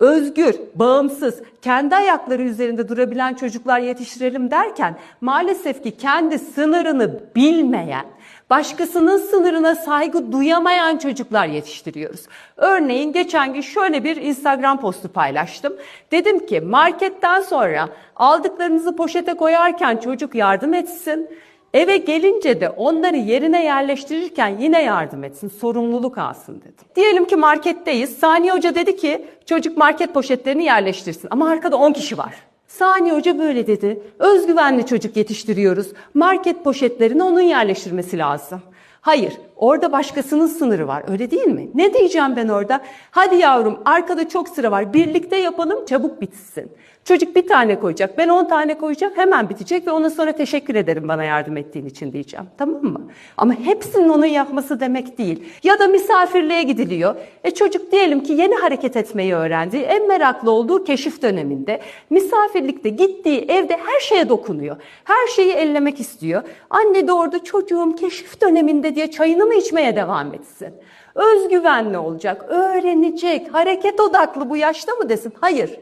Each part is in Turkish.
özgür, bağımsız, kendi ayakları üzerinde durabilen çocuklar yetiştirelim derken maalesef ki kendi sınırını bilmeyen, başkasının sınırına saygı duyamayan çocuklar yetiştiriyoruz. Örneğin geçen gün şöyle bir Instagram postu paylaştım. Dedim ki marketten sonra aldıklarınızı poşete koyarken çocuk yardım etsin. Eve gelince de onları yerine yerleştirirken yine yardım etsin, sorumluluk alsın dedim. Diyelim ki marketteyiz. Saniye Hoca dedi ki çocuk market poşetlerini yerleştirsin ama arkada 10 kişi var. Saniye Hoca böyle dedi. Özgüvenli çocuk yetiştiriyoruz. Market poşetlerini onun yerleştirmesi lazım. Hayır, orada başkasının sınırı var. Öyle değil mi? Ne diyeceğim ben orada? Hadi yavrum, arkada çok sıra var. Birlikte yapalım, çabuk bitsin. Çocuk bir tane koyacak, ben on tane koyacağım, hemen bitecek ve ona sonra teşekkür ederim bana yardım ettiğin için diyeceğim. Tamam mı? Ama hepsinin onun yapması demek değil. Ya da misafirliğe gidiliyor. E çocuk diyelim ki yeni hareket etmeyi öğrendi. En meraklı olduğu keşif döneminde. Misafirlikte gittiği evde her şeye dokunuyor. Her şeyi ellemek istiyor. Anne orada çocuğum keşif döneminde diye çayını mı içmeye devam etsin? Özgüvenli olacak, öğrenecek, hareket odaklı bu yaşta mı desin? Hayır.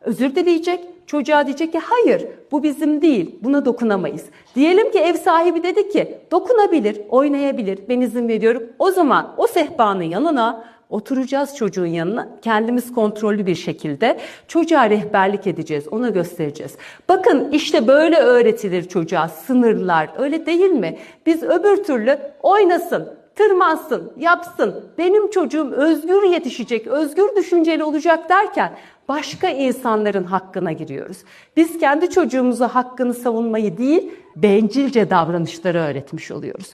Özür dileyecek, çocuğa diyecek ki hayır bu bizim değil, buna dokunamayız. Diyelim ki ev sahibi dedi ki dokunabilir, oynayabilir, ben izin veriyorum. O zaman o sehpanın yanına oturacağız çocuğun yanına kendimiz kontrollü bir şekilde çocuğa rehberlik edeceğiz, ona göstereceğiz. Bakın işte böyle öğretilir çocuğa sınırlar öyle değil mi? Biz öbür türlü oynasın, tırmansın, yapsın. Benim çocuğum özgür yetişecek, özgür düşünceli olacak derken başka insanların hakkına giriyoruz. Biz kendi çocuğumuza hakkını savunmayı değil, bencilce davranışları öğretmiş oluyoruz.